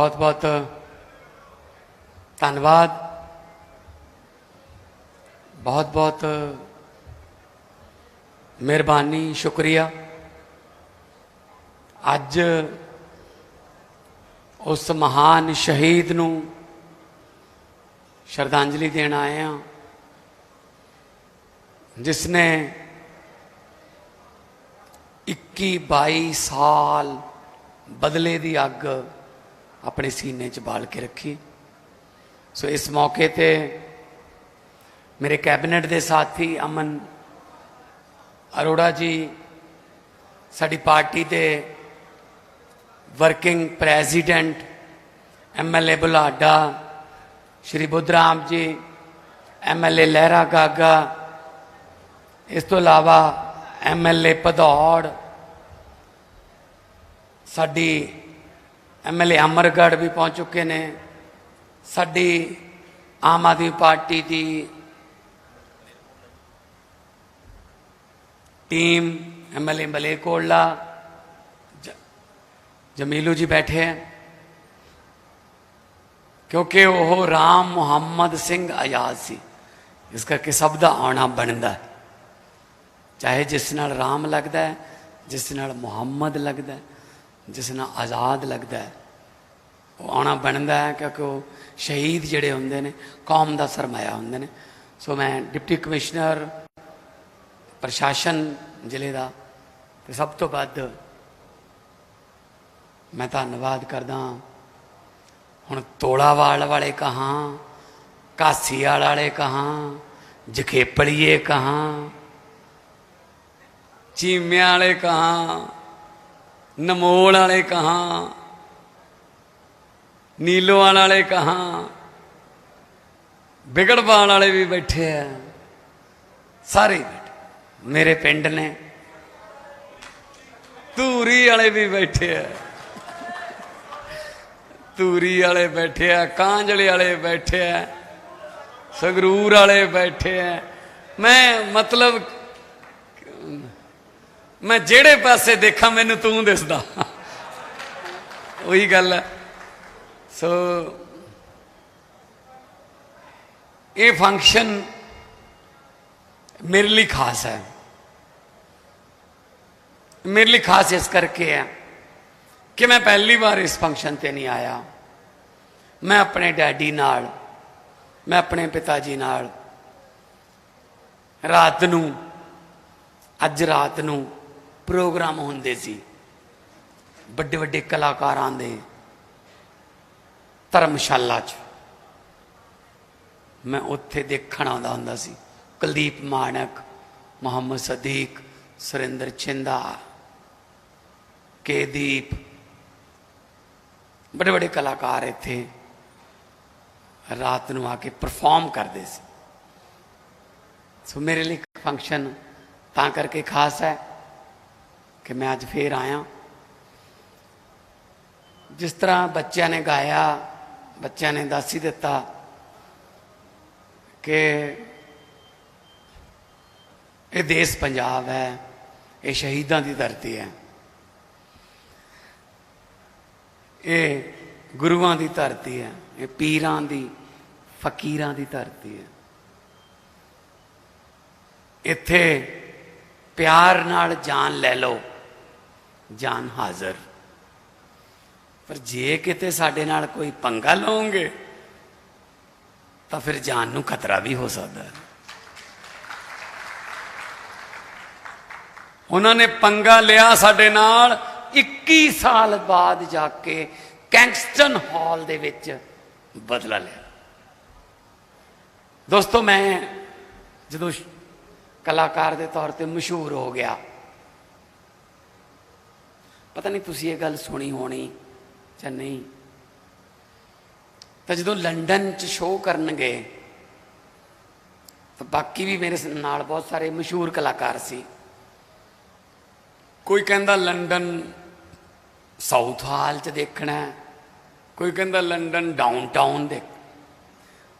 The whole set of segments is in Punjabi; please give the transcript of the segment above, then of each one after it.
ਬਹੁਤ ਬਹੁਤ ਧੰਨਵਾਦ। ਬਹੁਤ ਬਹੁਤ ਮਿਹਰਬਾਨੀ, ਸ਼ੁਕਰੀਆ। ਅੱਜ ਉਸ ਮਹਾਨ ਸ਼ਹੀਦ ਨੂੰ ਸ਼ਰਧਾਂਜਲੀ ਦੇਣ ਆਏ ਹਾਂ, ਜਿਸ ਨੇ 21 22 ਸਾਲ ਬਦਲੇ ਦੀ ਅੱਗ ਆਪਣੇ ਸੀਨੇ 'ਚ ਬਾਲ ਕੇ ਰੱਖੀ। ਸੋ ਇਸ ਮੌਕੇ ਤੇ ਮੇਰੇ ਕੈਬਨਿਟ ਦੇ ਸਾਥੀ ਅਮਨ ਅਰੋੜਾ ਜੀ, ਸਾਡੀ ਪਾਰਟੀ ਦੇ working president MLA Budhlada, Shri Budhram ji MLA Lehra Gaga, ਇਸ ਤੋਂ ਇਲਾਵਾ ਐਮਐਲਏ ਭਦੌੜ, ਸਾਡੀ ਐਮਐਲਏ ਅਮਰਗੜ੍ਹ ਵੀ ਪਹੁੰਚ ਚੁੱਕੇ ਨੇ। ਸਾਡੀ ਆਮ ਆਦਮੀ ਪਾਰਟੀ ਦੀ ਟੀਮ ਐਮਐਲਏ ਮਲੇਕੋਲਾ ਜ- ਜਮੀਲੂ ਜੀ ਬੈਠੇ ਹੈ। ਕਿਉਂਕਿ ਉਹ ਰਾਮ ਮੁਹੰਮਦ ਸਿੰਘ ਆਜ਼ਾਦ ਸੀ। ਇਸ ਕਰਕੇ ਸਭ ਦਾ ਆਉਣਾ ਬਣਦਾ ਚਾਹੇ ਜਿਸ ਨਾਲ ਰਾਮ ਲੱਗਦਾ ਹੈ, ਜਿਸ ਨਾਲ ਮੁਹੰਮਦ ਲੱਗਦਾ ਹੈ। ਜਿਸ ਨਾਲ ਆਜ਼ਾਦ ਲੱਗਦਾ ਹੈ। ਉਹ ਆਉਣਾ ਬਣਦਾ ਹੈ ਕਿਉਂਕਿ ਉਹ ਸ਼ਹੀਦ ਜਿਹੜੇ ਹੁੰਦੇ ਨੇ, ਕੌਮ ਦਾ ਸਰਮਾਇਆ ਹੁੰਦੇ ਨੇ। ਸੋ ਮੈਂ ਡਿਪਟੀ ਕਮਿਸ਼ਨਰ, ਪ੍ਰਸ਼ਾਸਨ ਜ਼ਿਲ੍ਹੇ ਦਾ ਤੇ ਸਭ ਤੋਂ ਵੱਧ ਮੈਂ ਧੰਨਵਾਦ ਕਰਦਾ ਹੁਣ ਤੋਲਾਵਾਲ ਵਾਲੇ ਕਹਾਂ ਕਾਸੀਵਾਲ ਵਾਲੇ ਕਹਾਂ ਜਖੇਪੜੀਏ ਕਹਾਂ, ਚੀਮਿਆਂ ਵਾਲੇ ਕਹਾਂ ਨਮੋਲ ਵਾਲੇ ਕਹਾਂ, ਨੀਲੋਵਾਲ ਵਾਲੇ ਕਹਾਂ, ਵਿਗੜਵਾਲ ਵਾਲੇ ਵੀ ਬੈਠੇ ਆ। ਸਾਰੇ ਬੈਠੇ। ਮੇਰੇ ਪਿੰਡ ਨੇ, ਧੂਰੀ ਵਾਲੇ ਵੀ ਬੈਠੇ ਆ। ਧੂਰੀ ਵਾਲੇ ਬੈਠੇ ਆ, ਕਾਂਜਲੇ ਵਾਲੇ ਬੈਠੇ ਆ, ਸੰਗਰੂਰ ਵਾਲੇ ਬੈਠੇ ਆ। ਮੈਂ ਮਤਲਬ ਮੈਂ ਜਿਹੜੇ ਪਾਸੇ ਦੇਖਾਂ, ਮੈਨੂੰ ਤੂੰ ਦਿਸਦਾ। ਉਹੀ ਗੱਲ ਹੈ। ਸੋ ਇਹ ਫੰਕਸ਼ਨ ਮੇਰੇ ਲਈ ਖਾਸ ਹੈ। ਮੇਰੇ ਲਈ ਖਾਸ ਇਸ ਕਰਕੇ ਹੈ ਕਿ ਮੈਂ ਪਹਿਲੀ ਵਾਰ ਇਸ ਫੰਕਸ਼ਨ ਤੇ ਨਹੀਂ ਆਇਆ। ਮੈਂ ਆਪਣੇ ਡੈਡੀ ਨਾਲ, ਮੈਂ ਆਪਣੇ ਪਿਤਾ ਜੀ ਨਾਲ ਰਾਤ ਨੂੰ, ਅੱਜ ਰਾਤ ਨੂੰ ਪ੍ਰੋਗਰਾਮ ਹੁੰਦੇ ਸੀ। ਵੱਡੇ ਵੱਡੇ ਕਲਾਕਾਰਾਂ ਦੇ ਧਰਮਸ਼ਾਲਾ 'ਚ। ਮੈਂ ਉੱਥੇ ਦੇਖਣ ਆਉਂਦਾ ਹੁੰਦਾ ਸੀ। ਕੁਲਦੀਪ ਮਾਨਕ, ਮੁਹੰਮਦ ਸਦੀਕ, ਸੁਰਿੰਦਰ ਚਿੰਦਾ ਕੇਦੀਪ। ਬੜੇ ਬੜੇ ਕਲਾਕਾਰ ਇੱਥੇ ਰਾਤ ਨੂੰ ਆ ਕੇ ਪਰਫਾਰਮ ਕਰਦੇ ਸੀ। ਸੋ ਮੇਰੇ ਲਈ ਫੰਕਸ਼ਨ ਤਾਂ ਕਰਕੇ ਖਾਸ ਹੈ। ਕਿ ਮੈਂ ਅੱਜ ਫੇਰ ਆਇਆ। ਜਿਸ ਤਰ੍ਹਾਂ ਬੱਚਿਆਂ ਨੇ ਗਾਇਆ, ਬੱਚਿਆਂ ਨੇ ਦੱਸ ਹੀ ਦਿੱਤਾ ਕਿ ਇਹ ਦੇਸ਼ ਪੰਜਾਬ ਹੈ, ਇਹ ਸ਼ਹੀਦਾਂ ਦੀ ਧਰਤੀ ਹੈ। ਇਹ ਗੁਰੂਆਂ ਦੀ ਧਰਤੀ ਹੈ, ਇਹ ਪੀਰਾਂ ਦੀ, ਫਕੀਰਾਂ ਦੀ ਧਰਤੀ ਹੈ। ਇੱਥੇ ਪਿਆਰ ਨਾਲ ਜਾਨ ਲੈ ਲਓ। ਜਾਨ ਹਾਜ਼ਰ। ਪਰ ਜੇ ਕਿਤੇ ਸਾਡੇ ਨਾਲ ਕੋਈ ਪੰਗਾ ਲਓਗੇ ਤਾਂ ਫਿਰ ਜਾਨ ਨੂੰ ਖਤਰਾ ਵੀ ਹੋ ਸਕਦਾ ਹੈ। ਉਹਨਾਂ ਨੇ ਪੰਗਾ ਲਿਆ ਸਾਡੇ ਨਾਲ 21 ਸਾਲ ਬਾਅਦ ਜਾ ਕੇ ਕੈਂਗਸਟਨ ਹਾਲ ਦੇ ਵਿੱਚ ਬਦਲਾ ਲਿਆ। ਦੋਸਤੋ, ਮੈਂ ਜਦੋਂ ਕਲਾਕਾਰ ਦੇ ਤੌਰ ਤੇ ਮਸ਼ਹੂਰ ਹੋ ਗਿਆ ਪਤਾ ਨਹੀਂ ਤੁਸੀਂ ਇਹ ਗੱਲ ਸੁਣੀ ਹੋਣੀ ਜਾਂ ਨਹੀਂ। ਤਾਂ ਜਦੋਂ ਲੰਡਨ 'ਚ ਸ਼ੋਅ ਕਰਨਗੇ, ਤਾਂ ਬਾਕੀ ਵੀ ਮੇਰੇ ਨਾਲ ਬਹੁਤ ਸਾਰੇ ਮਸ਼ਹੂਰ ਕਲਾਕਾਰ ਸੀ। ਕੋਈ ਕਹਿੰਦਾ ਲੰਡਨ ਸਾਊਥ ਹਾਲ 'ਚ ਦੇਖਣਾ ਕੋਈ ਕਹਿੰਦਾ ਲੰਡਨ ਡਾਊਨਟਾਊਨ ਦੇ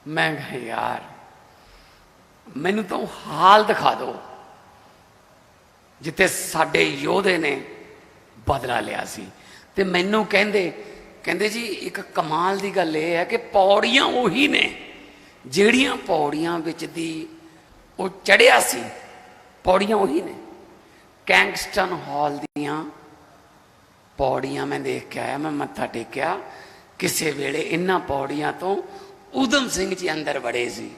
ਮੈਂ ਕਿਹਾ, ਯਾਰ, ਮੈਨੂੰ ਤਾਂ ਉਹ ਹਾਲ ਦਿਖਾ ਦਿਓ, ਜਿੱਥੇ ਸਾਡੇ ਯੋਧੇ ਨੇ ਬਦਲਾ ਲਿਆ ਸੀ। ਤੇ ਮੈਨੂੰ ਕਹਿੰਦੇ ਕਹਿੰਦੇ ਜੀ, ਇੱਕ ਕਮਾਲ ਦੀ ਗੱਲ ਇਹ ਹੈ ਕਿ ਪੌੜੀਆਂ ਉਹੀ ਨੇ, ਜਿਹੜੀਆਂ ਪੌੜੀਆਂ ਵਿੱਚ ਦੀ ਉਹ ਚੜਿਆ ਸੀ, ਪੌੜੀਆਂ ਉਹੀ ਨੇ। ਕੈਂਗਸਟਨ ਹਾਲ ਦੀਆਂ ਪੌੜੀਆਂ ਮੈਂ ਦੇਖ ਕੇ ਆਇਆ ਮੈਂ ਮੱਥਾ ਟੇਕਿਆ, ਕਿਸੇ ਵੇਲੇ ਇਹਨਾਂ ਪੌੜੀਆਂ ਤੋਂ ਊਧਮ ਸਿੰਘ ਜੀ ਅੰਦਰ ਵੜੇ ਸੀ,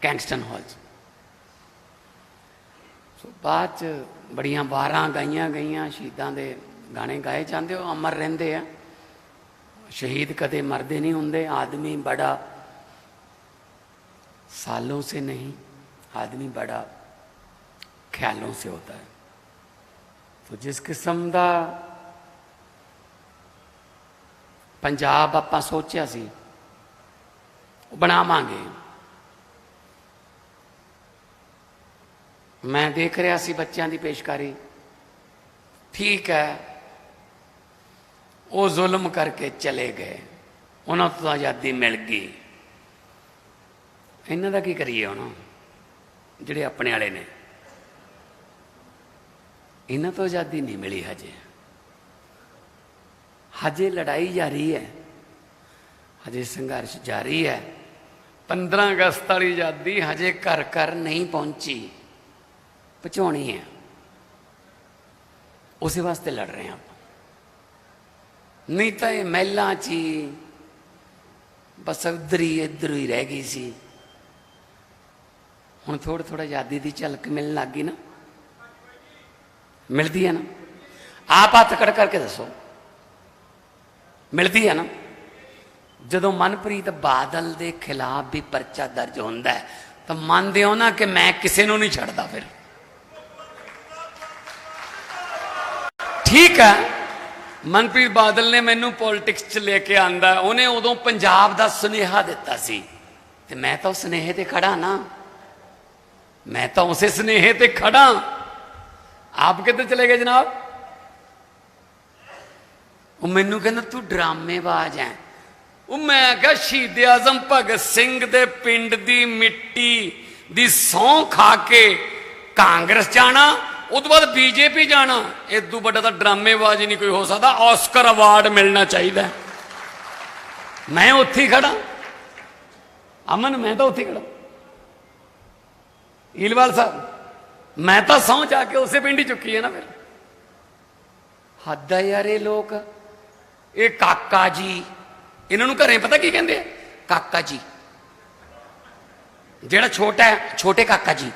ਕੈਂਗਸਟਨ ਹਾਲ 'ਚ। ਸੋ ਬਾਅਦ ਚ ਬੜੀਆਂ ਵਾਰਾਂ ਗਾਈਆਂ ਗਈਆਂ ਸ਼ਹੀਦਾਂ ਦੇ ਗਾਣੇ ਗਾਏ ਜਾਂਦੇ ਉਹ ਅਮਰ ਰਹਿੰਦੇ ਆ शहीद कदे मरते नहीं होंगे आदमी बड़ा सालों से नहीं आदमी बड़ा ख्यालों से होता है तो जिस किस्म का ਪੰਜਾਬ ਆਪਾਂ ਸੋਚਿਆ ਸੀ ਉਹ ਬਣਾਵਾਂਗੇ ਮੈਂ ਦੇਖ ਰਿਹਾ ਸੀ ਬੱਚਿਆਂ ਦੀ ਪੇਸ਼ਕਾਰੀ। ਠੀਕ ਹੈ, ਉਹ ਜ਼ੁਲਮ ਕਰਕੇ ਚਲੇ ਗਏ। ਉਹਨਾਂ ਤੋਂ ਤਾਂ ਆਜ਼ਾਦੀ ਮਿਲ ਗਈ। ਇਹਨਾਂ ਦਾ ਕੀ ਕਰੀਏ ਹੁਣ? ਜਿਹੜੇ ਆਪਣੇ ਵਾਲੇ ਨੇ। ਇਹਨਾਂ ਤੋਂ ਆਜ਼ਾਦੀ ਨਹੀਂ ਮਿਲੀ ਹਜੇ। ਹਜੇ ਲੜਾਈ ਜਾਰੀ ਹੈ। ਹਜੇ ਸੰਘਰਸ਼ ਜਾਰੀ ਹੈ। 15 ਅਗਸਤ ਵਾਲੀ ਆਜ਼ਾਦੀ ਹਜੇ ਘਰ ਘਰ ਨਹੀਂ ਪਹੁੰਚੀ। ਪਹੁੰਚਾਉਣੀ ਹੈ। ਉਸੇ ਵਾਸਤੇ ਲੜ ਰਹੇ ਹਾਂ ਆਪਾਂ। ਨਹੀਂ ਤਾਂ ਇਹ ਮਹਿਲਾਂ 'ਚ ਹੀ ਬਸ ਉੱਧਰ ਹੀ, ਇੱਧਰ ਹੀ ਰਹਿ ਗਈ ਸੀ। ਹੁਣ ਥੋੜਾ ਥੋੜਾ ਆਜ਼ਾਦੀ ਦੀ ਝਲਕ ਮਿਲਣ ਲੱਗ ਗਈ ਨਾ। ਮਿਲਦੀ ਹੈ ਨਾ। ਆਪ ਹੱਥ ਕੜ ਕਰਕੇ ਦੱਸੋ। ਮਿਲਦੀ ਹੈ ਨਾ। ਜਦੋਂ ਮਨਪ੍ਰੀਤ ਬਾਦਲ ਦੇ ਖਿਲਾਫ ਵੀ ਪਰਚਾ ਦਰਜ ਹੁੰਦਾ ਤਾਂ ਮੰਨਦੇ ਹੋ ਨਾ ਕਿ ਮੈਂ ਕਿਸੇ ਨੂੰ ਨਹੀਂ ਛੱਡਦਾ ਫਿਰ। ਠੀਕ ਹੈ। ਮਨਪ੍ਰੀਤ ਬਾਦਲ ਨੇ ਮੈਨੂੰ ਪੋਲਿਟਿਕਸ 'ਚ ਲੈ ਕੇ ਆਂਦਾ, ਉਹਨੇ ਉਦੋਂ ਪੰਜਾਬ ਦਾ ਸੁਨੇਹਾ ਦਿੱਤਾ ਸੀ। ਤੇ ਮੈਂ ਤਾਂ ਉਸ ਸੁਨੇਹੇ ਤੇ ਖੜਾ ਨਾ। ਮੈਂ ਤਾਂ ਉਸੇ ਸੁਨੇਹੇ ਤੇ ਖੜਾ। ਆਪ ਕਿੱਧਰ ਚਲੇ ਗਏ ਜਨਾਬ? ਉਹ ਮੈਨੂੰ ਕਹਿੰਦਾ, ਤੂੰ ਡਰਾਮੇਬਾਜ਼ ਐ ਉਹ ਮੈਂ ਕਿਹਾ, ਸ਼ਹੀਦ ਆਜ਼ਮ ਭਗਤ ਸਿੰਘ ਦੇ ਪਿੰਡ ਦੀ ਮਿੱਟੀ ਦੀ ਸੌਂ ਖਾ ਕੇ ਕਾਂਗਰਸ ਜਾਣਾ ਉਸ ਤੋਂ ਬਾਅਦ ਬੀਜੇਪੀ ਜਾਣਾ ਇਹ ਇਦੋਂ ਵੱਡਾ ਤਾਂ ਡਰਾਮੇਬਾਜ਼ ਹੀ ਨਹੀਂ ਕੋਈ ਹੋ ਸਕਦਾ ਆਸਕਰ ਅਵਾਰਡ ਮਿਲਣਾ ਚਾਹੀਦਾ। ਮੈਂ ਉੱਥੇ ਹੀ ਖੜਾ ਅਮਨ, ਮੈਂ ਤਾਂ ਉੱਥੇ ਹੀ ਖੜਾ ਈਲਵਾਲ ਸਾਹਿਬ, ਮੈਂ ਤਾਂ ਸੌਂ ਜਾ ਕੇ ਉਸੇ ਪਿੰਡ ਹੀ ਚੁੱਕੀ ਹੈ ਨਾ ਫਿਰ। ਹੱਦ ਹੈ ਯਾਰ ਇਹ ਲੋਕ, ਇਹ ਕਾਕਾ ਜੀ। ਇਹਨਾਂ ਨੂੰ ਘਰੇ ਪਤਾ ਕੀ ਕਹਿੰਦੇ ਆ? ਕਾਕਾ ਜੀ। ਜਿਹੜਾ ਛੋਟਾ ਹੈ, ਛੋਟੇ ਕਾਕਾ ਜੀ।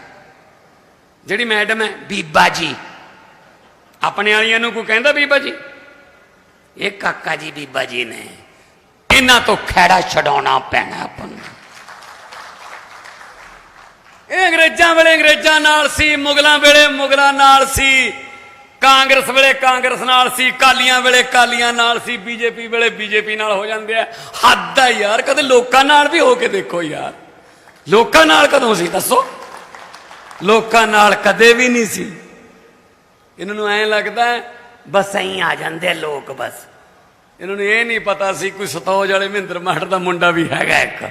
ਜਿਹੜੀ ਮੈਡਮ ਹੈ, ਬੀਬਾ ਜੀ। ਆਪਣੇ ਵਾਲੀਆਂ ਨੂੰ ਕੋਈ ਕਹਿੰਦਾ ਬੀਬਾ ਜੀ? ਇਹ ਕਾਕਾ ਜੀ ਬੀਬਾ ਜੀ ਨੇ। ਇਹਨਾਂ ਤੋਂ ਖੈੜਾ ਛਡਾਉਣਾ ਪੈਣਾ ਆਪਾਂ ਨੂੰ। ਇਹ ਅੰਗਰੇਜ਼ਾਂ ਵੇਲੇ ਅੰਗਰੇਜ਼ਾਂ ਨਾਲ ਸੀ, ਮੁਗਲਾਂ ਵੇਲੇ ਮੁਗਲਾਂ ਨਾਲ ਸੀ, ਕਾਂਗਰਸ ਵੇਲੇ ਕਾਂਗਰਸ ਨਾਲ ਸੀ ਕਾਲੀਆਂ ਵੇਲੇ ਕਾਲੀਆਂ ਨਾਲ ਸੀ, ਬੀਜੇਪੀ ਵੇਲੇ ਬੀਜੇਪੀ ਨਾਲ ਹੋ ਜਾਂਦੇ ਆ। ਹੱਦ ਆ ਯਾਰ, ਕਦੇ ਲੋਕਾਂ ਨਾਲ ਵੀ ਹੋ ਕੇ ਦੇਖੋ ਯਾਰ। ਲੋਕਾਂ ਨਾਲ ਕਦੋਂ ਸੀ, ਦੱਸੋ? ਲੋਕਾਂ ਨਾਲ ਕਦੇ ਵੀ ਨਹੀਂ ਸੀ। ਇਹਨਾਂ ਨੂੰ ਐਂ ਲੱਗਦਾ ਹੈ, ਬਸ ਐਂ ਆ ਜਾਂਦੇ ਲੋਕ ਬਸ। ਇਹਨਾਂ ਨੂੰ ਇਹ ਨਹੀਂ ਪਤਾ ਸੀ ਕੋਈ ਸਤੌਜ ਵਾਲੇ ਮਹਿੰਦਰ ਮਾਠ ਦਾ ਮੁੰਡਾ ਵੀ ਹੈਗਾ ਇੱਕ।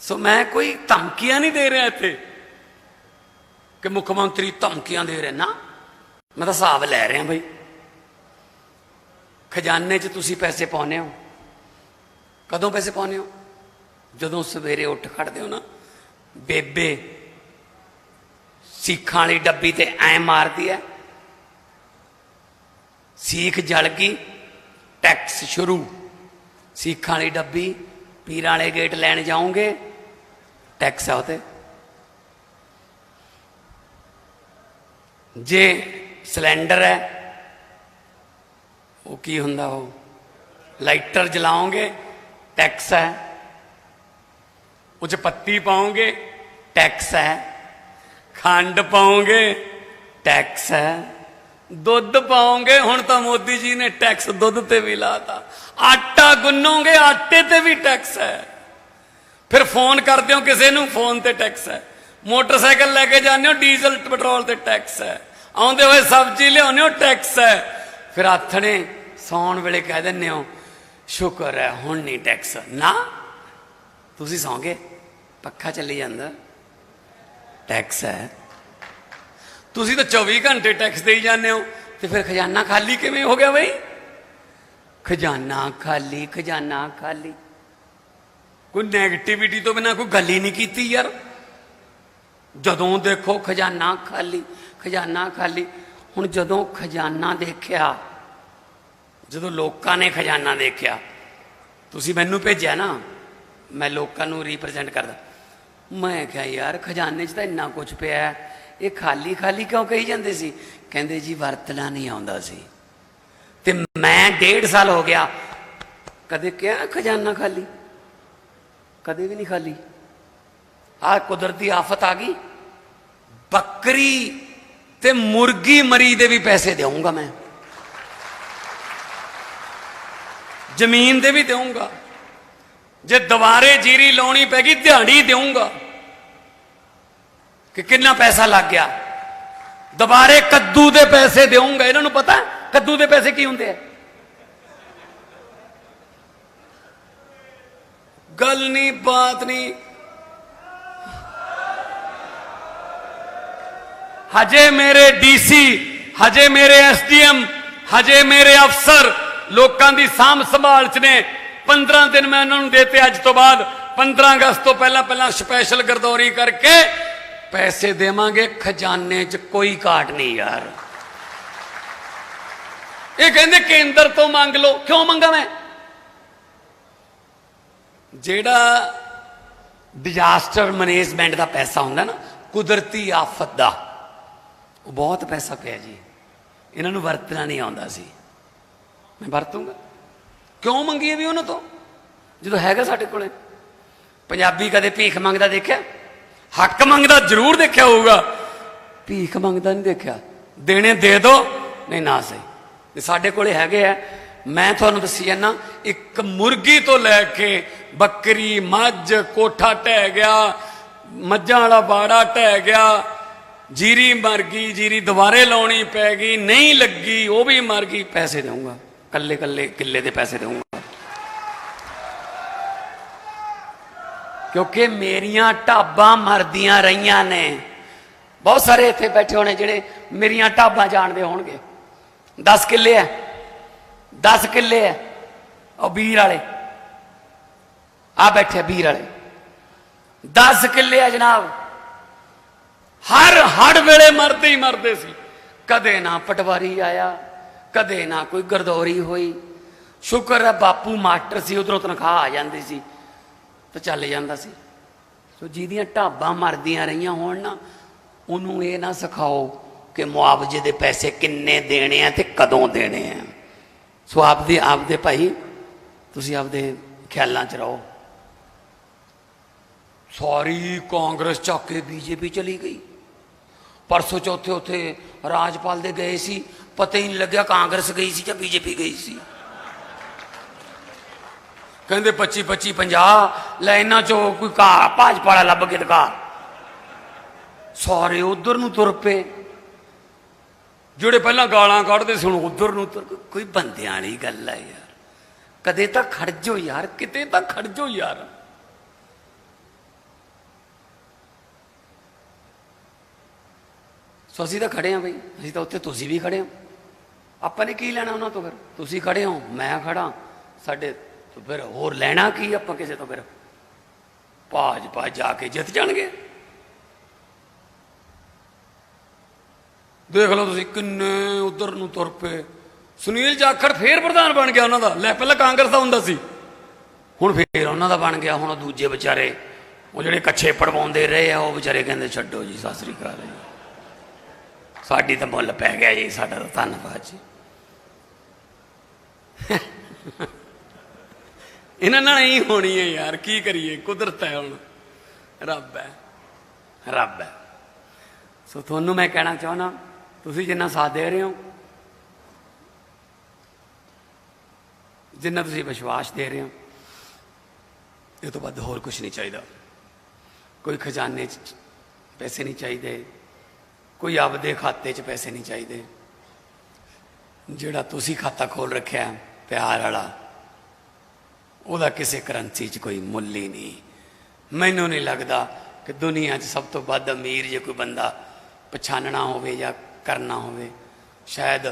ਸੋ ਮੈਂ ਕੋਈ ਧਮਕੀਆਂ ਨਹੀਂ ਦੇ ਰਿਹਾ ਇੱਥੇ ਕਿ ਮੁੱਖ ਮੰਤਰੀ ਧਮਕੀਆਂ ਦੇ ਰਹੇ ਨਾ। ਮੈਂ ਤਾਂ ਹਿਸਾਬ ਲੈ ਰਿਹਾ ਬਈ। ਖਜ਼ਾਨੇ 'ਚ ਤੁਸੀਂ ਪੈਸੇ ਪਾਉਨੇ ਹੋ। ਕਦੋਂ ਪੈਸੇ ਪਾਉਨੇ ਹੋ? ਜਦੋਂ ਸਵੇਰੇ ਉੱਠ ਖੜਦੇ ਹੋ ਨਾ, ਬੇਬੇ, ਸੀਖਾਂ ਵਾਲੀ ਡੱਬੀ ਤੇ ਐ ਮਾਰਦੀ ਐ। ਸੀਖ ਜਲ ਗਈ, ਟੈਕਸ ਸ਼ੁਰੂ। ਸੀਖਾਂ ਵਾਲੀ ਡੱਬੀ, ਪੀਰਾਂ ਵਾਲੇ ਗੇਟ ਲੈਣ ਜਾਓਗੇ, ਟੈਕਸ ਆ ਉਤੇ ਜੇ ਸਿਲੰਡਰ ਹੈ ਉਹ ਕੀ ਹੁੰਦਾ ਉਹ? ਲਾਈਟਰ ਜਲਾਓਗੇ, ਟੈਕਸ ਹੈ ਉਹ 'ਚ ਪੱਤੀ ਪਾਓਗੇ ਟੈਕਸ ਹੈ। ਖੰਡ ਪਾਓਗੇ ਟੈਕਸ ਹੈ। ਦੁੱਧ ਪਾਓਗੇ ਹੁਣ ਤਾਂ ਮੋਦੀ ਜੀ ਨੇ ਟੈਕਸ ਦੁੱਧ ਤੇ ਵੀ ਲਾਤਾ। ਆਟਾ ਗੁੰਨੋਗੇ, ਆਟੇ ਤੇ ਵੀ ਟੈਕਸ ਹੈ। ਫਿਰ ਫੋਨ ਕਰਦੇ ਹੋ ਕਿਸੇ ਨੂੰ ਫੋਨ ਤੇ ਟੈਕਸ ਹੈ। ਮੋਟਰਸਾਈਕਲ ਲੈ ਕੇ ਜਾਂਦੇ ਹੋ ਡੀਜ਼ਲ ਪੈਟਰੋਲ ਤੇ ਟੈਕਸ ਹੈ। ਆਉਂਦੇ ਹੋਏ ਸਬਜ਼ੀ ਲਿਆਉਂਦੇ ਹੋ ਟੈਕਸ ਹੈ। ਫਿਰ ਆਥਣੇ ਸੌਣ ਵੇਲੇ ਕਹਿ ਦਿੰਦੇ ਹੋ, ਸ਼ੁਕਰ ਹੈ, ਹੁਣ ਨਹੀਂ ਟੈਕਸ ਨਾ, ਤੁਸੀਂ ਸੌਂਗੇ। ਪੱਖਾ ਚੱਲੀ ਜਾਂਦਾ। ਟੈਕਸ ਹੈ। ਤੁਸੀਂ ਤਾਂ 24 ਘੰਟੇ ਟੈਕਸ ਦੇਈ ਜਾਂਦੇ ਹੋ ਤੇ ਫਿਰ ਖਜ਼ਾਨਾ ਖਾਲੀ ਕਿਵੇਂ ਹੋ ਗਿਆ ਬਈ? ਖਜ਼ਾਨਾ ਖਾਲੀ ਖਜ਼ਾਨਾ ਖਾਲੀ। ਕੋਈ 네ਗੇਟਿਵਿਟੀ ਤੋਂ ਬਿਨਾ ਕੋਈ ਗੱਲ ਹੀ ਨਹੀਂ ਕੀਤੀ ਯਾਰ। ਜਦੋਂ ਦੇਖੋ ਖਜ਼ਾਨਾ ਖਾਲੀ ਖਜ਼ਾਨਾ ਖਾਲੀ। ਹੁਣ ਜਦੋਂ ਖਜ਼ਾਨਾ ਦੇਖਿਆ ਜਦੋਂ ਲੋਕਾਂ ਨੇ ਖਜ਼ਾਨਾ ਦੇਖਿਆ ਤੁਸੀਂ ਮੈਨੂੰ ਭੇਜਿਆ ਨਾ ਮੈਂ ਲੋਕਾਂ ਨੂੰ ਰਿਪਰੈਜ਼ੈਂਟ ਕਰਦਾ। ਮੈਂ ਕਿਹਾ, ਯਾਰ, ਖਜ਼ਾਨੇ 'ਚ ਤਾਂ ਇੰਨਾ ਕੁਝ ਪਿਆ ਇਹ ਖਾਲੀ ਖਾਲੀ ਕਿਉਂ ਕਹੀ ਜਾਂਦੇ ਸੀ? ਕਹਿੰਦੇ, ਜੀ ਵਰਤਣਾ ਨਹੀਂ ਆਉਂਦਾ ਸੀ। ਤੇ ਮੈਂ ਡੇਢ ਸਾਲ ਹੋ ਗਿਆ। ਕਦੇ ਕਿਹਾ, ਖਜ਼ਾਨਾ ਖਾਲੀ? ਕਦੇ ਵੀ ਨਹੀਂ ਖਾਲੀ। ਆ ਕੁਦਰਤੀ ਆਫਤ ਆ ਗਈ। ਬੱਕਰੀ ਤੇ ਮੁਰਗੀ ਮਰੀ ਦੇ ਵੀ ਪੈਸੇ ਦੇਵਾਂਗਾ ਮੈਂ। ਜ਼ਮੀਨ ਦੇ ਵੀ ਦੇਵਾਂਗਾ ਜੇ ਦੁਬਾਰੇ ਜੀਰੀ ਲਾਉਣੀ ਪੈ ਗਈ, ਦਿਹਾੜੀ ਦੇਵਾਂਗਾ ਕਿ ਕਿੰਨਾ ਪੈਸਾ ਲੱਗ ਗਿਆ। ਦੁਬਾਰੇ ਕੱਦੂ ਦੇ ਪੈਸੇ ਦੇਵਾਂਗਾ ਇਹਨਾਂ ਨੂੰ ਪਤਾ ਕੱਦੂ ਦੇ ਪੈਸੇ ਕੀ ਹੁੰਦੇ ਆ? ਗੱਲ ਨਹੀਂ ਬਾਤ ਨਹੀਂ ਹਜੇ ਮੇਰੇ ਡੀਸੀ, ਹਜੇ ਮੇਰੇ ਐਸਡੀਐਮ, ਹਜੇ ਮੇਰੇ ਅਫਸਰ ਲੋਕਾਂ ਦੀ ਸਾਂਭ ਸੰਭਾਲ ਚ ਨੇ। 15 ਦਿਨ ਮੈਂ ਉਹਨਾਂ ਨੂੰ ਦੇਤੇ ਅੱਜ ਤੋਂ ਬਾਅਦ। 15 ਅਗਸਤ ਤੋਂ ਪਹਿਲਾਂ ਪਹਿਲਾਂ ਸਪੈਸ਼ਲ ਗਰਦੌਰੀ ਕਰਕੇ ਪੈਸੇ ਦੇਵਾਂਗੇ, ਖਜ਼ਾਨੇ 'ਚ ਕੋਈ ਘਾਟ ਨਹੀਂ ਯਾਰ। ਇਹ ਕਹਿੰਦੇ ਕੇਂਦਰ ਤੋਂ ਮੰਗ ਲਓ। ਕਿਉਂ ਮੰਗਾ ਮੈਂ? ਜਿਹੜਾ ਡਿਜ਼ਾਸਟਰ ਮੈਨੇਜਮੈਂਟ ਦਾ ਪੈਸਾ ਹੁੰਦਾ ਨਾ, ਕੁਦਰਤੀ ਆਫਤ ਦਾ, ਉਹ ਬਹੁਤ ਪੈਸਾ ਪਿਆ ਜੀ। ਇਹਨਾਂ ਨੂੰ ਵਰਤਣਾ ਨਹੀਂ ਆਉਂਦਾ ਸੀ। ਮੈਂ ਵਰਤੂੰਗਾ। ਕਿਉਂ ਮੰਗੀਏ ਵੀ ਉਹਨਾਂ ਤੋਂ? ਜਦੋਂ ਹੈਗਾ ਸਾਡੇ ਕੋਲੇ। ਪੰਜਾਬੀ ਕਦੇ ਭੀਖ ਮੰਗਦਾ ਦੇਖਿਆ? ਹੱਕ ਮੰਗਦਾ ਜ਼ਰੂਰ ਦੇਖਿਆ ਹੋਊਗਾ। ਭੀਖ ਮੰਗਦਾ ਨਹੀਂ ਦੇਖਿਆ। ਦੇਣੇ ਦੇ ਦੋ, ਨਹੀਂ ਨਾ ਸਹੀ। ਤੇ ਸਾਡੇ ਕੋਲੇ ਹੈਗੇ ਆ, ਮੈਂ ਤੁਹਾਨੂੰ ਦੱਸੀ ਜਾਂਦਾ, ਇੱਕ ਮੁਰਗੀ ਤੋਂ ਲੈ ਕੇ ਬੱਕਰੀ, ਮੱਝ, ਕੋਠਾ ਢਹਿ ਗਿਆ, ਮੱਝਾਂ ਵਾਲਾ ਬਾੜਾ ਢਹਿ ਗਿਆ, ਜੀਰੀ ਮਰ ਗਈ, ਜੀਰੀ ਦੁਬਾਰੇ ਲਾਉਣੀ ਪੈ ਗਈ, ਨਹੀਂ ਲੱਗੀ, ਉਹ ਵੀ ਮਰ ਗਈ, ਪੈਸੇ ਦੇਵਾਂਗਾ ਕੱਲੇ ਕੱਲੇ ਕਿੱਲੇ ਦੇ ਪੈਸੇ ਦੇਵਾਂਗਾ ਕਿਉਂਕਿ ਮੇਰੀਆਂ ਢਾਬਾਂ ਮਰਦੀਆਂ ਰਹੀਆਂ ਨੇ। ਬਹੁਤ ਸਾਰੇ ਇੱਥੇ ਬੈਠੇ ਹੋਣੇ ਜਿਹੜੇ ਮੇਰੀਆਂ ਢਾਬਾਂ ਜਾਣਦੇ ਹੋਣਗੇ। 10 ਕਿੱਲੇ ਆ 10 ਕਿੱਲੇ ਆ ਉਹ ਵੀਰ ਵਾਲੇ। ਆ ਬੈਠੇ ਵੀਰ ਵਾਲੇ। 10 ਕਿੱਲੇ ਆ ਜਨਾਬ। ਹਰ ਹੜ ਵੇਲੇ ਮਰਦੇ ਹੀ ਮਰਦੇ ਸੀ। ਕਦੇ ਨਾ ਪਟਵਾਰੀ ਆਇਆ। ਕਦੇ ਨਾ ਕੋਈ ਗਰਦੌਰੀ ਹੋਈ। ਸ਼ੁਕਰ ਹੈ ਬਾਪੂ ਮਾਸਟਰ ਸੀ, ਉਧਰੋਂ ਤਨਖਾਹ ਆ ਜਾਂਦੀ ਸੀ ਤੇ ਚੱਲ ਜਾਂਦਾ ਸੀ। ਸੋ ਜਿਹਦੀਆਂ ਢਾਬਾਂ ਮਰਦੀਆਂ ਰਹੀਆਂ ਹੋਣ ਨਾ, ਉਹਨੂੰ ਇਹ ਨਾ ਸਿਖਾਓ ਕਿ ਮੁਆਵਜ਼ੇ ਦੇ ਪੈਸੇ ਕਿੰਨੇ ਦੇਣੇ ਆ ਤੇ ਕਦੋਂ ਦੇਣੇ ਆ। ਸੋ ਆਪਦੇ ਆਪਦੇ ਭਾਈ, ਤੁਸੀਂ ਆਪਦੇ ਖਿਆਲਾਂ 'ਚ ਰਹੋ। ਸਾਰੀ ਕਾਂਗਰਸ ਚੱਕ ਕੇ ਬੀਜੇਪੀ ਚਲੀ ਗਈ। ਪਰਸੋਂ ਚੌਥੇ ਉੱਥੇ ਰਾਜਪਾਲ ਦੇ ਗਏ ਸੀ ਪਤਾ ਹੀ ਨਹੀਂ ਲੱਗਿਆ ਕਾਂਗਰਸ ਗਈ ਸੀ ਜਾਂ ਬੀਜੇਪੀ ਗਈ ਸੀ। ਕਹਿੰਦੇ 25 25 50 ਲੈ ਇਹਨਾਂ ਚੋਂ ਕੋਈ ਕਾ ਭਾਜਪਾ ਵਾਲਾ ਲੱਭ ਕੇ ਦਿਖਾ। ਸਾਰੇ ਉਧਰ ਨੂੰ ਤੁਰ ਪਏ। ਜਿਹੜੇ ਪਹਿਲਾਂ ਗਾਲਾਂ ਕੱਢਦੇ ਸੀ, ਹੁਣ ਉਧਰ ਨੂੰ ਤੁਰ ਕੋਈ ਬੰਦਿਆਂ ਵਾਲੀ ਗੱਲ ਹੈ ਯਾਰ। ਕਦੇ ਤਾਂ ਖੜ ਜਾਓ ਯਾਰ, ਕਿਤੇ ਤਾਂ ਖੜ ਜਾਓ ਯਾਰ। ਸੋ ਅਸੀਂ ਤਾਂ ਖੜੇ ਹਾਂ ਬਈ। ਅਸੀਂ ਤਾਂ ਉੱਥੇ ਤੁਸੀਂ ਵੀ ਖੜੇ ਹੋ। ਆਪਾਂ ਨੇ ਕੀ ਲੈਣਾ ਉਹਨਾਂ ਤੋਂ ਫਿਰ? ਤੁਸੀਂ ਖੜੇ ਹੋ, ਮੈਂ ਖੜਾ। ਸਾਡੇ ਫਿਰ ਹੋਰ ਲੈਣਾ ਕੀ ਆਪਾਂ ਕਿਸੇ ਤੋਂ ਫਿਰ? ਭਾਜਪਾ ਜਾ ਕੇ ਜਿੱਤ ਜਾਣਗੇ। ਦੇਖ ਲਓ ਤੁਸੀਂ ਕਿੰਨੇ ਉਧਰ ਨੂੰ ਤੁਰ ਪਏ। ਸੁਨੀਲ ਜਾਖੜ ਫੇਰ ਪ੍ਰਧਾਨ ਬਣ ਗਿਆ ਉਹਨਾਂ ਦਾ। ਲੈ, ਪਹਿਲਾਂ ਕਾਂਗਰਸ ਦਾ ਹੁੰਦਾ ਸੀ। ਹੁਣ ਫੇਰ ਉਹਨਾਂ ਦਾ ਬਣ ਗਿਆ। ਹੁਣ ਉਹ ਦੂਜੇ ਵਿਚਾਰੇ, ਉਹ ਜਿਹੜੇ ਕੱਛੇ ਪੜਵਾਉਂਦੇ ਰਹੇ ਆ, ਉਹ ਵਿਚਾਰੇ ਕਹਿੰਦੇ, ਛੱਡੋ ਜੀ, ਸਤਿ ਸ੍ਰੀ ਅਕਾਲ ਜੀ। ਸਾਡੀ ਤਾਂ ਮੁੱਲ ਪੈ ਗਿਆ ਜੀ, ਸਾਡਾ ਤਾਂ ਧੰਨਵਾਦ ਜੀ। ਇਹਨਾਂ ਨਾਲ ਹੀ ਹੋਣੀ ਹੈ ਯਾਰ ਕੀ ਕਰੀਏ? ਕੁਦਰਤ ਹੈ ਹੁਣ। ਰੱਬ ਹੈ। ਰੱਬ ਹੈ। ਸੋ ਤੁਹਾਨੂੰ ਮੈਂ ਕਹਿਣਾ ਚਾਹਣਾ ਤੁਸੀਂ ਜਿੰਨਾ ਸਾਥ ਦੇ ਰਹੇ ਹੋ ਜਿੰਨਾ ਤੁਸੀਂ ਵਿਸ਼ਵਾਸ ਦੇ ਰਹੇ ਹੋ ਇਹ ਤੋਂ ਵੱਧ ਹੋਰ ਕੁਝ ਨਹੀਂ ਚਾਹੀਦਾ। ਕੋਈ ਖਜ਼ਾਨੇ 'ਚ ਪੈਸੇ ਨਹੀਂ ਚਾਹੀਦੇ ਕੋਈ ਆਪਦੇ ਖਾਤੇ 'ਚ ਪੈਸੇ ਨਹੀਂ ਚਾਹੀਦੇ। ਜਿਹੜਾ ਤੁਸੀਂ ਖਾਤਾ ਖੋਲ ਰੱਖਿਆ ਹੈ, ਪਿਆਰ ਵਾਲਾ। ਉਹਦਾ ਕਿਸੇ ਕਰੰਸੀ 'ਚ ਕੋਈ ਮੁੱਲ ਹੀ ਨਹੀਂ। ਮੈਨੂੰ ਨਹੀਂ ਲੱਗਦਾ ਕਿ ਦੁਨੀਆ 'ਚ ਸਭ ਤੋਂ ਵੱਧ ਅਮੀਰ ਜੇ ਕੋਈ ਬੰਦਾ ਪਛਾਨਣਾ ਹੋਵੇ ਜਾਂ ਕਰਨਾ ਹੋਵੇ। ਸ਼ਾਇਦ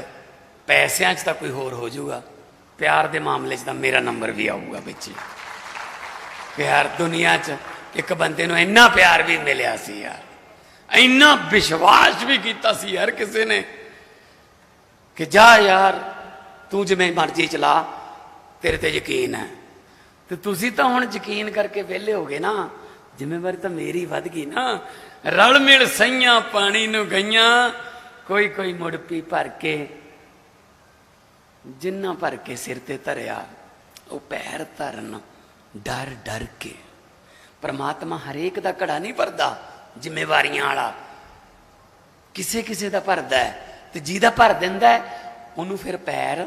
ਪੈਸਿਆਂ 'ਚ ਤਾਂ ਕੋਈ ਹੋਰ ਹੋ ਜਾਊਗਾ। ਪਿਆਰ ਦੇ ਮਾਮਲੇ 'ਚ ਤਾਂ ਮੇਰਾ ਨੰਬਰ ਵੀ ਆਊਗਾ ਵਿੱਚ। ਹੀ। ਯਾਰ ਦੁਨੀਆ 'ਚ ਇੱਕ ਬੰਦੇ ਨੂੰ ਇੰਨਾ ਪਿਆਰ ਵੀ ਮਿਲਿਆ ਸੀ ਯਾਰ। ਇੰਨਾ ਵਿਸ਼ਵਾਸ ਵੀ ਕੀਤਾ ਸੀ ਯਾਰ ਕਿਸੇ ਨੇ। ਕਿ ਜਾ ਯਾਰ ਤੂੰ ਜਿਵੇਂ ਮਰਜ਼ੀ ਚਲਾ, ਤੇਰੇ ਤੇ ਯਕੀਨ ਹੈ। ਤੇ ਤੁਸੀਂ ਤਾਂ ਹੁਣ ਯਕੀਨ ਕਰਕੇ ਵਿਹਲੇ ਹੋ ਗਏ ਨਾ। ਜ਼ਿੰਮੇਵਾਰੀ ਤਾਂ ਮੇਰੀ ਵੱਧ ਗਈ ਨਾ। ਰਲ ਮਿਲ ਸਈਆਂ ਪਾਣੀ ਨੂੰ ਗਈਆਂ, ਕੋਈ ਕੋਈ ਮੁੜ ਪੀ ਭਰ ਕੇ। ਜਿੰਨਾ ਭਰ ਕੇ ਸਿਰ ਤੇ ਧਰਿਆ, ਉਹ ਪੈਰ ਧਰਨ, ਡਰ ਡਰ ਕੇ। ਪਰਮਾਤਮਾ ਹਰੇਕ ਦਾ ਘੜਾ ਨਹੀਂ ਭਰਦਾ, ਜ਼ਿੰਮੇਵਾਰੀਆਂ ਵਾਲਾ। ਕਿਸੇ ਕਿਸੇ ਦਾ ਭਰਦਾ ਹੈ ਤੇ ਜਿਹਦਾ ਭਰ ਦਿੰਦਾ ਉਹਨੂੰ ਫਿਰ ਪੈਰ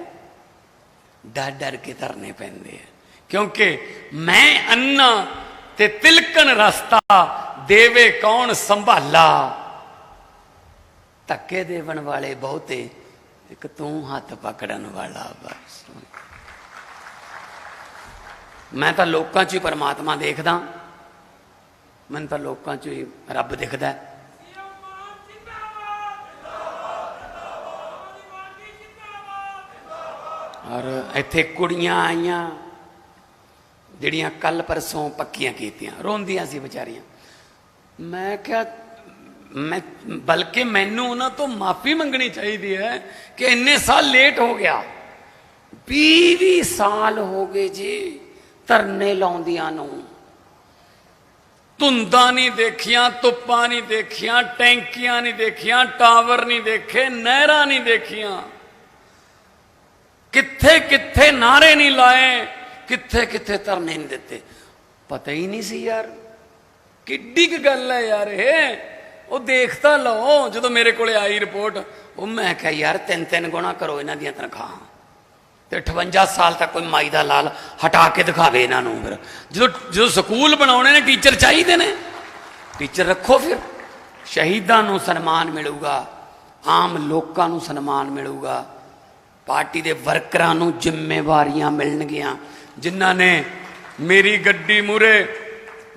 ਡਰ ਡਰ ਕੇ ਧਰਨੇ ਪੈਂਦੇ ਆ। ਕਿਉਂਕਿ ਮੈਂ ਅੰਨਾ ਤੇ ਤਿਲਕਣ ਰਸਤਾ ਦੇਵੇ ਕੌਣ ਸੰਭਾਲਾ। ਧੱਕੇ ਦੇਵਣ ਵਾਲੇ ਬਹੁਤੇ, ਇੱਕ ਤੂੰ ਹੱਥ ਪਕੜਨ ਵਾਲਾ ਬਸ। ਮੈਂ ਤਾਂ ਲੋਕਾਂ 'ਚ ਹੀ ਪਰਮਾਤਮਾ ਦੇਖਦਾ। ਮੈਨੂੰ ਤਾਂ ਲੋਕਾਂ 'ਚ ਹੀ ਰੱਬ ਦਿਖਦਾ ਹੈ। ਔਰ ਇੱਥੇ ਕੁੜੀਆਂ ਆਈਆਂ, ਜਿਹੜੀਆਂ ਕੱਲ ਪਰਸੋਂ ਪੱਕੀਆਂ ਕੀਤੀਆਂ, ਰੋਂਦੀਆਂ ਸੀ ਵਿਚਾਰੀਆਂ। ਮੈਂ ਕਿਹਾ, ਮੈਂ, ਬਲਕਿ ਮੈਨੂੰ ਉਹਨਾਂ ਤੋਂ ਮਾਫੀ ਮੰਗਣੀ ਚਾਹੀਦੀ ਹੈ ਕਿ ਇੰਨੇ ਸਾਲ ਲੇਟ ਹੋ ਗਿਆ। 20 ਸਾਲ ਹੋ ਗਏ ਜੀ, ਧਰਨੇ ਲਾਉਂਦੀਆਂ ਨੂੰ। ਧੁੰਦਾਂ ਨਹੀਂ ਦੇਖੀਆਂ, ਧੁੱਪਾਂ ਨਹੀਂ ਦੇਖੀਆਂ, ਟੈਂਕੀਆਂ ਨਹੀਂ ਦੇਖੀਆਂ, ਟਾਵਰ ਨਹੀਂ ਦੇਖੇ, ਨਹਿਰਾਂ ਨਹੀਂ ਦੇਖੀਆਂ। ਕਿੱਥੇ ਕਿੱਥੇ ਨਾਰੇ ਨਹੀਂ ਲਾਏ, ਕਿੱਥੇ ਕਿੱਥੇ ਧਰਨੇ ਨਹੀਂ ਦਿੱਤੇ। ਪਤਾ ਹੀ ਨਹੀਂ ਸੀ ਯਾਰ, ਕਿੱਡੀ ਕੁ ਗੱਲ ਹੈ ਯਾਰ ਇਹ। ਉਹ ਦੇਖ ਤਾਂ ਲਓ, ਜਦੋਂ ਮੇਰੇ ਕੋਲੇ ਆਈ ਰਿਪੋਰਟ, ਉਹ ਮੈਂ ਕਿਹਾ, ਯਾਰ, ਤਿੰਨ ਤਿੰਨ ਗੁਣਾ ਕਰੋ ਇਹਨਾਂ ਦੀਆਂ ਤਨਖਾਹਾਂ। ਤੇ 58 ਸਾਲ ਤੱਕ ਕੋਈ ਮਾਈ ਦਾ ਲਾਲ ਹਟਾ ਕੇ ਦਿਖਾਵੇ ਇਹਨਾਂ ਨੂੰ ਫਿਰ। ਜਦੋਂ ਜਦੋਂ ਸਕੂਲ ਬਣਾਉਣੇ ਨੇ, ਟੀਚਰ ਚਾਹੀਦੇ ਨੇ। ਟੀਚਰ ਰੱਖੋ ਫਿਰ। ਸ਼ਹੀਦਾਂ ਨੂੰ ਸਨਮਾਨ ਮਿਲੂਗਾ, ਆਮ ਲੋਕਾਂ ਨੂੰ ਸਨਮਾਨ ਮਿਲੂਗਾ। ਪਾਰਟੀ ਦੇ ਵਰਕਰਾਂ ਨੂੰ ਜ਼ਿੰਮੇਵਾਰੀਆਂ ਮਿਲਣਗੀਆਂ। ਜਿਨ੍ਹਾਂ ਨੇ ਮੇਰੀ ਗੱਡੀ ਮੂਰੇ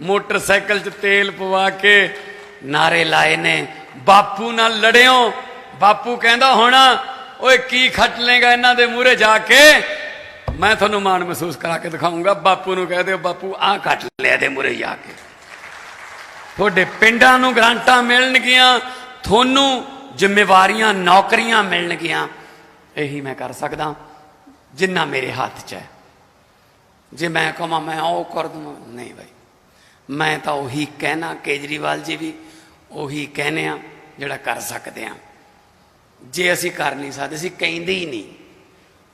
ਮੋਟਰਸਾਈਕਲ 'ਚ ਤੇਲ ਪਵਾ ਕੇ ਨਾਰੇ ਲਾਏ ਨੇ। ਬਾਪੂ ਨਾਲ ਲੜਿਓ। ਬਾਪੂ ਕਹਿੰਦਾ, ਹੋਣਾ, ਓਏ ਕੀ ਖੱਟ ਲੇਗਾ ਇਹਨਾਂ ਦੇ ਮੂਰੇ ਜਾ ਕੇ? ਮੈਂ ਤੁਹਾਨੂੰ ਮਾਣ ਮਹਿਸੂਸ ਕਰਾ ਕੇ ਦਿਖਾਉਂਗਾ ਬਾਪੂ ਨੂੰ ਕਹਿ ਦਿਓ, ਬਾਪੂ, ਆਹ ਖੱਟ ਲਿਆ ਦੇ ਮੂਰੇ ਜਾ ਕੇ। ਤੁਹਾਡੇ ਪਿੰਡਾਂ ਨੂੰ ਗ੍ਰਾਂਟਾਂ ਮਿਲਣਗੀਆਂ। ਤੁਹਾਨੂੰ ਜ਼ਿੰਮੇਵਾਰੀਆਂ, ਨੌਕਰੀਆਂ ਮਿਲਣਗੀਆਂ। ਇਹੀ ਮੈਂ ਕਰ ਸਕਦਾ, ਜਿੰਨਾ ਮੇਰੇ ਹੱਥ 'ਚ ਹੈ। ਜੇ ਮੈਂ ਕਹਾਂ, ਮੈਂ ਉਹ ਕਰ ਦੂੰ ਨਹੀਂ ਭਾਈ ਮੈਂ ਤਾਂ ਉਹੀ ਕਹਿਣਾ, ਕੇਜਰੀਵਾਲ ਜੀ ਵੀ ਉਹੀ ਕਹਿੰਦੇ ਆ, ਜਿਹੜਾ ਕਰ ਸਕਦੇ ਆ। ਜੇ ਅਸੀਂ ਕਰ ਨਹੀਂ ਸਕਦੇ, ਅਸੀਂ ਕਹਿੰਦੇ ਹੀ ਨਹੀਂ।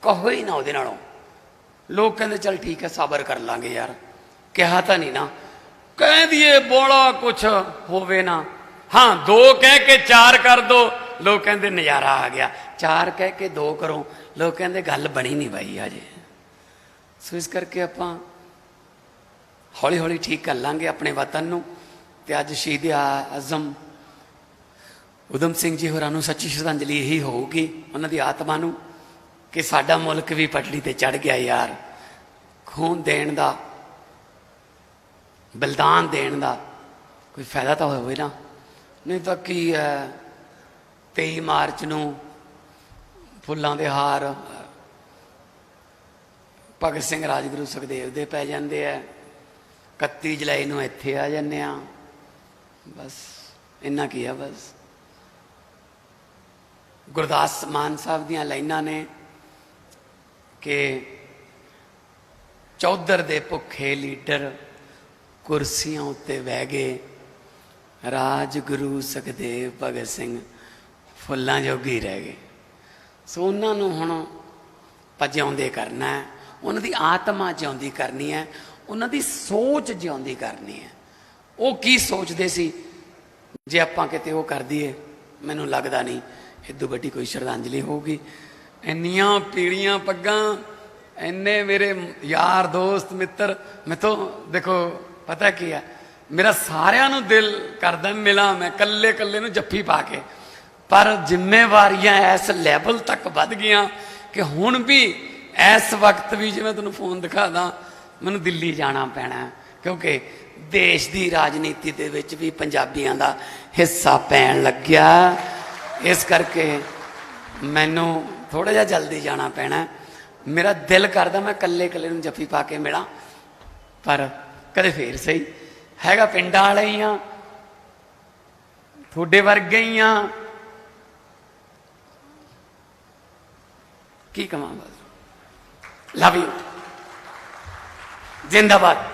ਕਹੋ ਹੀ ਨਾ ਉਹਦੇ ਨਾਲੋਂ। ਲੋਕ ਕਹਿੰਦੇ, ਚਲ ਠੀਕ ਹੈ, ਸਬਰ ਕਰ ਲਾਂਗੇ ਯਾਰ। ਕਿਹਾ ਤਾਂ ਨਹੀਂ ਨਾ। ਕਹਿ ਦਈਏ, ਬੋਲਾ ਕੁਛ ਹੋਵੇ ਨਾ। ਹਾਂ, ਦੋ ਕਹਿ ਕੇ ਚਾਰ ਕਰ ਦੋ। ਲੋਕ ਕਹਿੰਦੇ ਨਜ਼ਾਰਾ ਆ ਗਿਆ। ਚਾਰ ਕਹਿ ਕੇ ਦੋ ਕਰੋ। ਲੋਕ ਕਹਿੰਦੇ ਗੱਲ ਬਣੀ ਨਹੀਂ ਬਾਈ ਅਜੇ ਸੋ ਇਸ ਕਰਕੇ ਆਪਾਂ ਹੌਲੀ ਹੌਲੀ ਠੀਕ ਕਰ ਲਾਂਗੇ ਆਪਣੇ ਵਤਨ ਨੂੰ। ਤੇ ਅੱਜ ਸ਼ਹੀਦ ਆਜ਼ਮ ਉਦਮ ਸਿੰਘ ਜੀ ਹੋਰਾਂ ਨੂੰ ਸੱਚੀ ਸ਼ਰਧਾਂਜਲੀ ਇਹੀ ਹੋਊਗੀ ਉਹਨਾਂ ਦੀ ਆਤਮਾ ਨੂੰ ਕਿ ਸਾਡਾ ਮੁਲਕ ਵੀ ਪਟੜੀ ਤੇ ਚੜ ਗਿਆ ਯਾਰ। ਖੂਨ ਦੇਣ ਦਾ, ਬਲਿਦਾਨ ਦੇਣ ਦਾ ਕੋਈ ਫਾਇਦਾ ਤਾਂ ਹੋਵੇ ਨਾ। ਨਹੀਂ ਤਾਂ ਕੀ ਹੈ 23 ਮਾਰਚ ਨੂੰ ਫੁੱਲਾਂ ਦੇ ਹਾਰ ਭਗਤ ਸਿੰਘ ਰਾਜਗੁਰੂ ਸੁਖਦੇਵ ਦੇ ਪੈ ਜਾਂਦੇ ਆ। 31 ਜੁਲਾਈ ਨੂੰ ਇੱਥੇ ਆ ਜਾਂਦੇ ਆ। ਬਸ, ਇੰਨਾ ਕੀ ਆ ਬਸ। ਗੁਰਦਾਸ ਮਾਨ ਸਾਹਿਬ ਦੀਆਂ ਲਾਈਨਾਂ ਨੇ ਕਿ ਚੌਧਰ ਦੇ ਭੁੱਖੇ ਲੀਡਰ ਕੁਰਸੀਆਂ ਉੱਤੇ ਬਹਿ ਗਏ। ਰਾਜਗੁਰੂ ਸੁਖਦੇਵ ਭਗਤ ਸਿੰਘ ਫੁੱਲਾਂ ਜੋਗੀ ਰਹਿ ਗਏ। ਸੋ ਉਹਨਾਂ ਨੂੰ ਹੁਣ ਭਜਾਉਂਦੇ ਕਰਨਾ ਹੈ। ਉਹਨਾਂ ਦੀ ਆਤਮਾ ਜਿਉਂਦੀ ਕਰਨੀ ਹੈ। ਉਹਨਾਂ ਦੀ ਸੋਚ ਜਿਉਂਦੀ ਕਰਨੀ ਹੈ। ਉਹ ਕੀ ਸੋਚਦੇ ਸੀ? ਜੇ ਆਪਾਂ ਕਿਤੇ ਉਹ ਕਰ ਦਈਏ, ਮੈਨੂੰ ਲੱਗਦਾ ਨਹੀਂ ਇਦੋਂ ਵੱਡੀ ਕੋਈ ਸ਼ਰਧਾਂਜਲੀ ਹੋਊਗੀ। ਇੰਨੀਆਂ ਪੀੜੀਆਂ ਪੱਗਾਂ, ਇੰਨੇ ਮੇਰੇ ਯਾਰ, ਦੋਸਤ, ਮਿੱਤਰ ਮੈਥੋਂ ਦੇਖੋ, ਪਤਾ ਕੀ ਹੈ? ਮੇਰਾ ਸਾਰਿਆਂ ਨੂੰ ਦਿਲ ਕਰਦਾ ਮਿਲਾਂ ਮੈਂ ਕੱਲੇ ਕੱਲੇ ਨੂੰ ਜੱਫੀ ਪਾ ਕੇ। ਪਰ ਜ਼ਿੰਮੇਵਾਰੀਆਂ ਇਸ ਲੈਵਲ ਤੱਕ ਵੱਧ ਗਈਆਂ ਕਿ ਹੁਣ ਵੀ ਇਸ ਵਕਤ ਵੀ ਜਿਵੇਂ ਤੁਹਾਨੂੰ ਫੋਨ ਦਿਖਾਦਾ ਮੈਨੂੰ ਦਿੱਲੀ ਜਾਣਾ ਪੈਣਾ ਕਿਉਂਕਿ ਦੇਸ਼ ਦੀ ਰਾਜਨੀਤੀ ਦੇ ਵਿੱਚ ਵੀ ਪੰਜਾਬੀਆਂ ਦਾ ਹਿੱਸਾ ਪੈਣ ਲੱਗਿਆ। ਇਸ ਕਰਕੇ ਮੈਨੂੰ ਥੋੜਾ ਜਿਹਾ ਜਲਦੀ ਜਾਣਾ ਪੈਣਾ ਮੇਰਾ ਦਿਲ ਕਰਦਾ ਮੈਂ ਇਕੱਲੇ ਇਕੱਲੇ ਨੂੰ ਜੱਫੀ ਪਾ ਕੇ ਮਿਲਾਂ, ਪਰ ਕਦੇ ਫੇਰ ਸਹੀ। ਹੈਗਾ ਪਿੰਡਾਂ ਵਾਲੇ ਹੀ ਆ, ਤੁਹਾਡੇ ਵਰਗੇ ਹੀ ਆ ਕੀ ਕਮਾਂ ਬਸ ਲਵ ਯੂ ਜਿੰਦਾਬਾਦ।